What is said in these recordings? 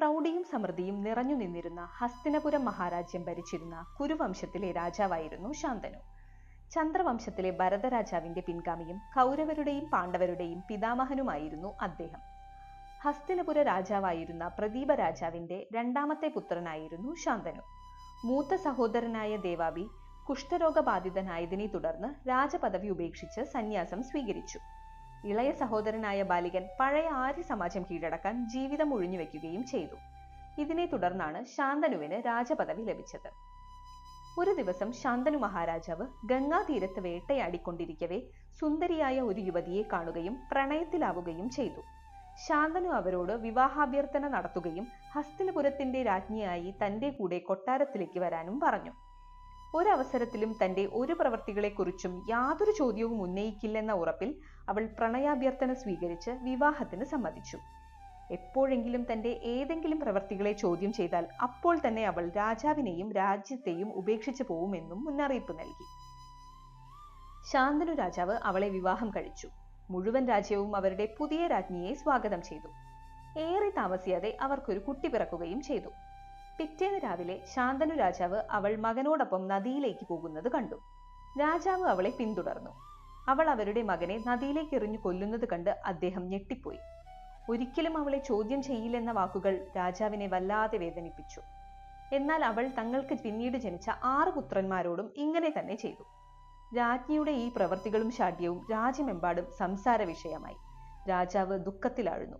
പ്രൗഢിയും സമൃദ്ധിയും നിറഞ്ഞു നിന്നിരുന്ന ഹസ്തിനപുരം മഹാരാജ്യം ഭരിച്ചിരുന്ന കുരുവംശത്തിലെ രാജാവായിരുന്നു ശാന്തനു. ചന്ദ്രവംശത്തിലെ ഭരതരാജാവിന്റെ പിൻഗാമിയും കൗരവരുടെയും പാണ്ഡവരുടെയും പിതാമഹനുമായിരുന്നു അദ്ദേഹം. ഹസ്തിനപുര രാജാവായിരുന്ന പ്രദീപ രാജാവിന്റെ രണ്ടാമത്തെ പുത്രനായിരുന്നു ശാന്തനു. മൂത്ത സഹോദരനായ ദേവാബി കുഷ്ഠരോഗബാധിതനായതിനെ തുടർന്ന് രാജപദവി ഉപേക്ഷിച്ച് സന്യാസം സ്വീകരിച്ചു. ഇളയ സഹോദരനായ ബാലികൻ പഴയ ആര്യ സമാജം കീഴടക്കാൻ ജീവിതം ഒഴിഞ്ഞുവെക്കുകയും ചെയ്തു. ഇതിനെ തുടർന്നാണ് ശാന്തനുവിന് രാജപദവി ലഭിച്ചത്. ഒരു ദിവസം ശാന്തനു മഹാരാജാവ് ഗംഗാതീരത്ത് വേട്ടയാടിക്കൊണ്ടിരിക്കവേ സുന്ദരിയായ ഒരു യുവതിയെ കാണുകയും പ്രണയത്തിലാവുകയും ചെയ്തു. ശാന്തനു അവരോട് വിവാഹാഭ്യർത്ഥന നടത്തുകയും ഹസ്തിനപുരത്തിന്റെ രാജ്ഞിയായി തന്റെ കൂടെ കൊട്ടാരത്തിലേക്ക് വരാനും പറഞ്ഞു. ഒരവസരത്തിലും തന്റെ ഒരു പ്രവൃത്തികളെക്കുറിച്ചും യാതൊരു ചോദ്യവും ഉന്നയിക്കില്ലെന്ന ഉറപ്പിൽ അവൾ പ്രണയാഭ്യർത്ഥന സ്വീകരിച്ച് വിവാഹത്തിന് സമ്മതിച്ചു. എപ്പോഴെങ്കിലും തന്റെ ഏതെങ്കിലും പ്രവർത്തികളെ ചോദ്യം ചെയ്താൽ അപ്പോൾ തന്നെ അവൾ രാജാവിനെയും രാജ്യത്തെയും ഉപേക്ഷിച്ചു പോവുമെന്നും മുന്നറിയിപ്പ് നൽകി. ശാന്തനു രാജാവ് അവളെ വിവാഹം കഴിച്ചു. മുഴുവൻ രാജ്യവും അവരുടെ പുതിയ രാജ്ഞിയെ സ്വാഗതം ചെയ്തു. ഏറെ താമസിയാതെ അവർക്കൊരു കുട്ടി പിറക്കുകയും ചെയ്തു. പിറ്റേന്ന് രാവിലെ ശാന്തനു രാജാവ് അവൾ മകനോടൊപ്പം നദിയിലേക്ക് പോകുന്നത് കണ്ടു. രാജാവ് അവളെ പിന്തുടർന്നു. അവൾ അവരുടെ മകനെ നദിയിലേക്ക് എറിഞ്ഞു കൊല്ലുന്നത് കണ്ട് അദ്ദേഹം ഞെട്ടിപ്പോയി. ഒരിക്കലും അവളെ ചോദ്യം ചെയ്യില്ലെന്ന വാക്കുകൾ രാജാവിനെ വല്ലാതെ വേദനിപ്പിച്ചു. എന്നാൽ അവൾ തങ്ങൾക്ക് പിന്നീട് ജനിച്ച ആറ് പുത്രന്മാരോടും ഇങ്ങനെ തന്നെ ചെയ്തു. രാജ്ഞിയുടെ ഈ പ്രവൃത്തികളും ശാഠ്യവും രാജ്യമെമ്പാടും സംസാര വിഷയമായി. രാജാവ് ദുഃഖത്തിലാഴുന്നു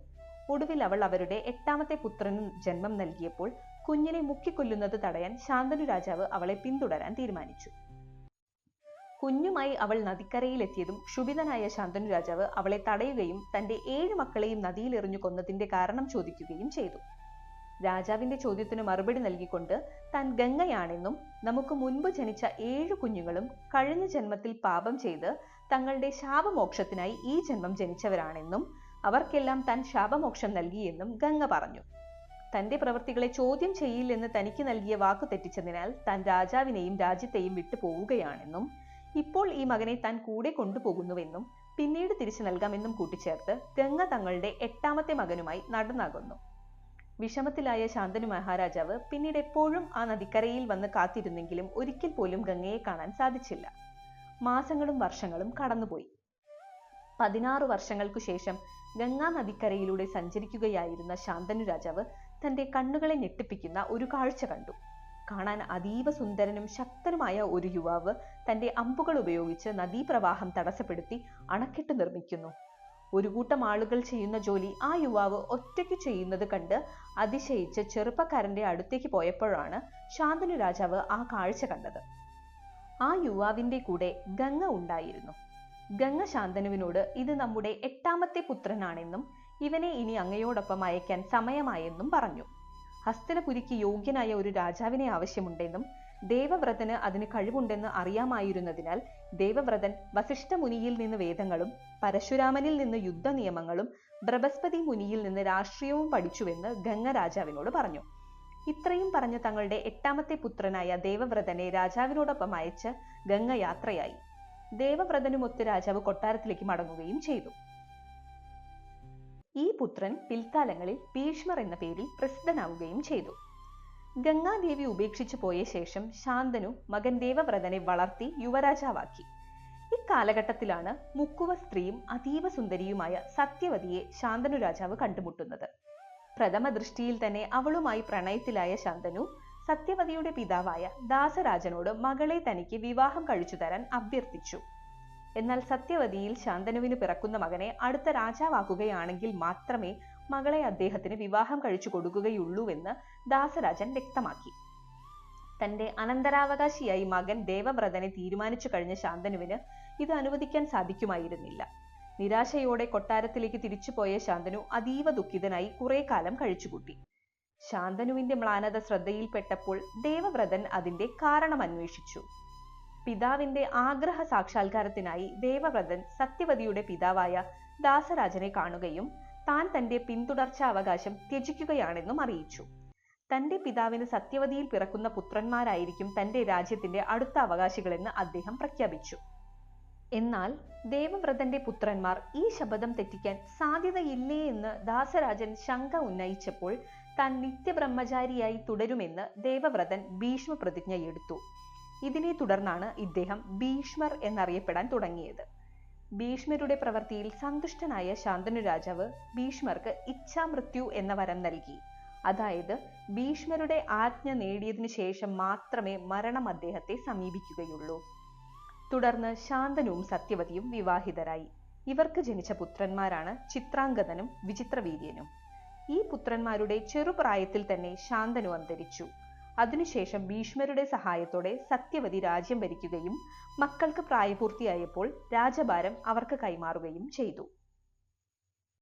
ഒടുവിൽ അവൾ അവരുടെ എട്ടാമത്തെ പുത്രനും ജന്മം നൽകിയപ്പോൾ കുഞ്ഞിനെ മുക്കിക്കൊല്ലുന്നത് തടയാൻ ശാന്തനു രാജാവ് അവളെ പിന്തുടരാൻ തീരുമാനിച്ചു. കുഞ്ഞുമായി അവൾ നദിക്കരയിലെത്തിയതും ക്ഷുഭിതനായ ശാന്തനു രാജാവ് അവളെ തടയുകയും തന്റെ ഏഴ് മക്കളെയും നദിയിൽ എറിഞ്ഞു കൊന്നതിന്റെ കാരണം ചോദിക്കുകയും ചെയ്തു. രാജാവിന്റെ ചോദ്യത്തിന് മറുപടി നൽകിക്കൊണ്ട് താൻ ഗംഗയാണെന്നും നമുക്ക് മുൻപ് ജനിച്ച ഏഴു കുഞ്ഞുങ്ങളും കഴിഞ്ഞ ജന്മത്തിൽ പാപം ചെയ്ത് തങ്ങളുടെ ശാപമോക്ഷത്തിനായി ഈ ജന്മം ജനിച്ചവരാണെന്നും അവർക്കെല്ലാം താൻ ശാപമോക്ഷം നൽകിയെന്നും ഗംഗ പറഞ്ഞു. തന്റെ പ്രവൃത്തികളെ ചോദ്യം ചെയ്യില്ലെന്ന് തനിക്ക് നൽകിയ വാക്കു തെറ്റിച്ചതിനാൽ താൻ രാജാവിനെയും രാജ്യത്തെയും വിട്ടു പോവുകയാണെന്നും ഇപ്പോൾ ഈ മകനെ താൻ കൂടെ കൊണ്ടുപോകുന്നുവെന്നും പിന്നീട് തിരിച്ചു നൽകാമെന്നും കൂട്ടിച്ചേർത്ത് ഗംഗ തങ്ങളുടെ എട്ടാമത്തെ മകനുമായി നടന്നാകുന്നു. വിഷമത്തിലായ ശാന്തനു മഹാരാജാവ് പിന്നീട് എപ്പോഴും ആ നദിക്കരയിൽ വന്ന് കാത്തിരുന്നെങ്കിലും ഒരിക്കൽ പോലും ഗംഗയെ കാണാൻ സാധിച്ചില്ല. മാസങ്ങളും വർഷങ്ങളും കടന്നുപോയി. പതിനാറ് വർഷങ്ങൾക്കു ശേഷം ഗംഗാ നദിക്കരയിലൂടെ സഞ്ചരിക്കുകയായിരുന്ന ശാന്തനു രാജാവ് തന്റെ കണ്ണുകളെ ഞെട്ടിപ്പിക്കുന്ന ഒരു കാഴ്ച കണ്ടു. കാണാൻ അതീവ സുന്ദരനും ശക്തനുമായ ഒരു യുവാവ് തന്റെ അമ്പുകൾ ഉപയോഗിച്ച് നദീപ്രവാഹം തടസ്സപ്പെടുത്തി അണക്കെട്ട് നിർമ്മിക്കുന്നു. ഒരു കൂട്ടം ആളുകൾ ചെയ്യുന്ന ജോലി ആ യുവാവ് ഒറ്റയ്ക്ക് ചെയ്യുന്നത് കണ്ട് അതിശയിച്ച് ചെറുപ്പക്കാരന്റെ അടുത്തേക്ക് പോയപ്പോഴാണ് ശാന്തനു രാജാവ് ആ കാഴ്ച കണ്ടത്. ആ യുവാവിന്റെ കൂടെ ഗംഗ ഉണ്ടായിരുന്നു. ഗംഗ ശാന്തനുവിനോട് ഇത് നമ്മുടെ എട്ടാമത്തെ പുത്രനാണെന്നും ഇവനെ ഇനി അങ്ങയോടൊപ്പം അയക്കാൻ സമയമായെന്നും പറഞ്ഞു. ഹസ്തനപുരിക്ക് യോഗ്യനായ ഒരു രാജാവിനെ ആവശ്യമുണ്ടെന്നും ദേവവ്രതന് അതിന് കഴിവുണ്ടെന്ന് അറിയാമായിരുന്നതിനാൽ ദേവവ്രതൻ വസിഷ്ഠ മുനിയിൽ നിന്ന് വേദങ്ങളും പരശുരാമനിൽ നിന്ന് യുദ്ധ നിയമങ്ങളും ബൃഹസ്പതി മുനിയിൽ നിന്ന് രാഷ്ട്രീയവും പഠിച്ചുവെന്ന് ഗംഗ രാജാവിനോട് പറഞ്ഞു. ഇത്രയും പറഞ്ഞ് തങ്ങളുടെ എട്ടാമത്തെ പുത്രനായ ദേവവ്രതനെ രാജാവിനോടൊപ്പം അയച്ച് ഗംഗ യാത്രയായി ദേവവ്രതനുമൊത്ത് രാജാവ് കൊട്ടാരത്തിലേക്ക് മടങ്ങുകയും ചെയ്തു. ഈ പുത്രൻ പിൽക്കാലങ്ങളിൽ ഭീഷ്മർ എന്ന പേരിൽ പ്രസിദ്ധനാവുകയും ചെയ്തു. ഗംഗാദേവി ഉപേക്ഷിച്ചു പോയ ശേഷം ശാന്തനു മകൻ ദേവവ്രതനെ വളർത്തി യുവരാജാവാക്കി. ഇക്കാലഘട്ടത്തിലാണ് മുക്കുവ സ്ത്രീയും അതീവ സുന്ദരിയുമായ സത്യവതിയെ ശാന്തനു രാജാവ് കണ്ടുമുട്ടുന്നത്. പ്രഥമ ദൃഷ്ടിയിൽ തന്നെ അവളുമായി പ്രണയത്തിലായ ശാന്തനു സത്യവതിയുടെ പിതാവായ ദാസരാജനോട് മകളെ തനിക്ക് വിവാഹം കഴിച്ചു തരാൻ അഭ്യർത്ഥിച്ചു. എന്നാൽ സത്യവതിയിൽ ശാന്തനുവിന് പിറക്കുന്ന മകനെ അടുത്ത രാജാവാക്കുകയാണെങ്കിൽ മാത്രമേ മകളെ അദ്ദേഹത്തിന് വിവാഹം കഴിച്ചു കൊടുക്കുകയുള്ളൂവെന്ന് ദാസരാജൻ വ്യക്തമാക്കി. തന്റെ അനന്തരാവകാശിയായി മകൻ ദേവവ്രതനെ തീരുമാനിച്ചു കഴിഞ്ഞ ശാന്തനുവിന് ഇത് അനുവദിക്കാൻ സാധിക്കുമായിരുന്നില്ല. നിരാശയോടെ കൊട്ടാരത്തിലേക്ക് തിരിച്ചുപോയ ശാന്തനു അതീവ ദുഃഖിതനായി കുറെ കാലം കഴിച്ചുകൂട്ടി. ശാന്തനുവിന്റെ മ്ലാനത ശ്രദ്ധയിൽപ്പെട്ടപ്പോൾ ദേവവ്രതൻ അതിന്റെ കാരണം അന്വേഷിച്ചു. പിതാവിന്റെ ആഗ്രഹ സാക്ഷാത്കാരത്തിനായി ദേവവ്രതൻ സത്യവതിയുടെ പിതാവായ ദാസരാജനെ കാണുകയും താൻ തന്റെ പിന്തുടർച്ച അവകാശം ത്യജിക്കുകയാണെന്നും അറിയിച്ചു. തന്റെ പിതാവിന് സത്യവതിയിൽ പിറക്കുന്ന പുത്രന്മാരായിരിക്കും തന്റെ രാജ്യത്തിന്റെ അടുത്ത അവകാശികളെന്ന് അദ്ദേഹം പ്രഖ്യാപിച്ചു. എന്നാൽ ദേവവ്രതന്റെ പുത്രന്മാർ ഈ ശബദം തെറ്റിക്കാൻ സാധ്യതയില്ലേ എന്ന് ദാസരാജൻ ശങ്ക ഉന്നയിച്ചപ്പോൾ താൻ നിത്യബ്രഹ്മചാരിയായി തുടരുമെന്ന് ദേവവ്രതൻ ഭീഷ്മ പ്രതിജ്ഞയെടുത്തു ഇതിനെ തുടർന്നാണ് ഇദ്ദേഹം ഭീഷ്മർ എന്നറിയപ്പെടാൻ തുടങ്ങിയത്. ഭീഷ്മരുടെ പ്രവൃത്തിയിൽ സന്തുഷ്ടനായ ശാന്തനു രാജാവ് ഭീഷ്മർക്ക് ഇച്ഛാമൃത്യു എന്ന വരം നൽകി. അതായത് ഭീഷ്മരുടെ ആജ്ഞ നേടിയതിനു ശേഷം മാത്രമേ മരണം അദ്ദേഹത്തെ സമീപിക്കുകയുള്ളൂ. തുടർന്ന് ശാന്തനുവും സത്യവതിയും വിവാഹിതരായി. ഇവർക്ക് ജനിച്ച പുത്രന്മാരാണ് ചിത്രാംഗതനും വിചിത്രവീര്യനും. ഈ പുത്രന്മാരുടെ ചെറുപ്രായത്തിൽ തന്നെ ശാന്തനു അന്തരിച്ചു. അതിനുശേഷം ഭീഷ്മരുടെ സഹായത്തോടെ സത്യവതി രാജ്യം ഭരിക്കുകയും മക്കൾക്ക് പ്രായപൂർത്തിയായപ്പോൾ രാജഭാരം അവർക്ക് കൈമാറുകയും ചെയ്തു.